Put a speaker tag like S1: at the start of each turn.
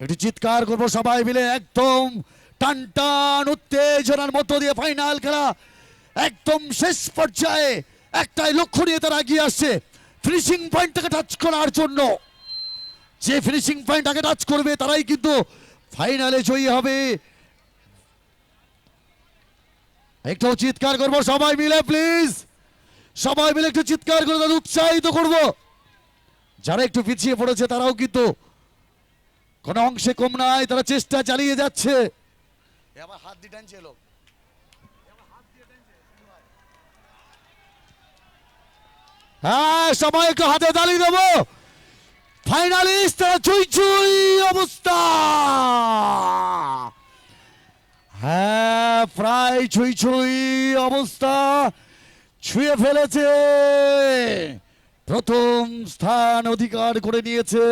S1: একটু চিৎকার করব সবাই মিলে, একদম টান টান উত্তেজনার মধ্য দিয়ে ফাইনাল খেলা। একদম শেষ পর্যায়ে একটাই লক্ষ্য নিয়ে তারা এগিয়ে আসছে। ফিনিশিং পয়েন্টটাকে টাচ করার জন্য। যে ফিনিশিং পয়েন্ট আগে টাচ করবে, তারাই কিন্তু ফাইনালে জয়ী হবে। একটু চিৎকার করব সবাই মিলে প্লিজ সবাই মিলে একটু চিৎকার করে তাদের উৎসাহিত করব। যারা একটু পিছিয়ে পড়েছে, তারাও কিন্তু কোনো অংশে কম নাই তারা চেষ্টা চালিয়ে যাচ্ছে। আবার হাত দিয়ে টানছে লোক। হ্যাঁ সবাই একটু হাতে তালি দেবো। ফাইনালিস্ট তারা চুই চুই অবস্থা। হ্যাঁ প্রায় ছুঁই ছুঁই অবস্থা। ছুঁয়ে ফেলেছে। প্রথম স্থান অধিকার করে নিয়েছে।